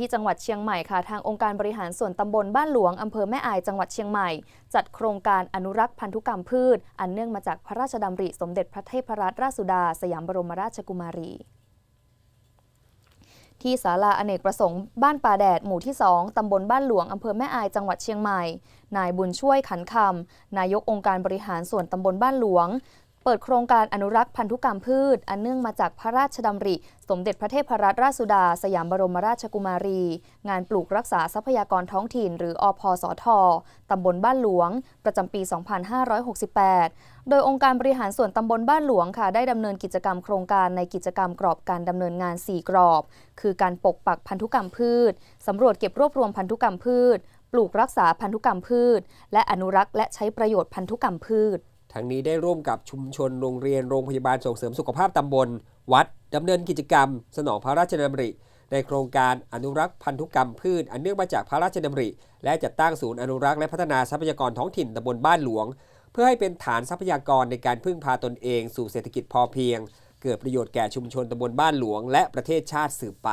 ที่จังหวัดเชียงใหม่ค่ะ ทางองค์การบริหารส่วนตำบลบ้านหลวงอำเภอแม่อายจังหวัดเชียงใหม่ จัดโครงการอนุรักษ์พันธุกรรมพืช อันเนื่องมาจากพระราชดำริสมเด็จพระเทพรัตนราชสุดา สยามบรมราชกุมารีที่ศาลาอเนกประสงค์บ้านป่าแดดหมู่ที่ 2 ตำบลบ้านหลวง อำเภอแม่อาย จังหวัดเชียงใหม่ นายบุญช่วยขันคำ นายกองค์การบริหารส่วนตำบลบ้านหลวง เปิดโครงการอนุรักษ์พันธุกรรมพืช อันเนื่องมาจากพระราชดำริ สมเด็จพระเทพรัตนราชสุดา สยามบรมราชกุมารี งานปลูกรักษาทรัพยากรท้องถิ่น หรืออพสทตำบลบ้านหลวง ประจำปี 2568 โดยองค์การบริหารส่วนตำบลบ้านหลวงค่ะ ได้ดำเนินกิจกรรมโครงการในกิจกรรมกรอบการดำเนินงาน 4 กรอบ คือการปกปักพันธุกรรมพืชสำรวจเก็บรวบรวมพันธุกรรมพืช ปลูกรักษาพันธุกรรมพืช และอนุรักษ์และใช้ประโยชน์พันธุกรรมพืช ทั้งนี้ได้ร่วมกับชุมชนโรงเรียนโรงพยาบาลส่งเสริมสุขภาพตำบล วัดดำเนินกิจกรรม สนองพระราชดำริ ในโครงการอนุรักษ์พันธุกรรมพืชอันเนื่องมาจากพระราชดำริ และจัดตั้งศูนย์อนุรักษ์และพัฒนาทรัพยากรท้องถิ่นตำบลบ้านหลวง เพื่อให้เป็นฐานทรัพยากรในการพึ่งพาตนเองสู่เศรษฐกิจพอเพียง เกิดประโยชน์แก่ชุมชนตำบลบ้านหลวง และประเทศชาติสืบไป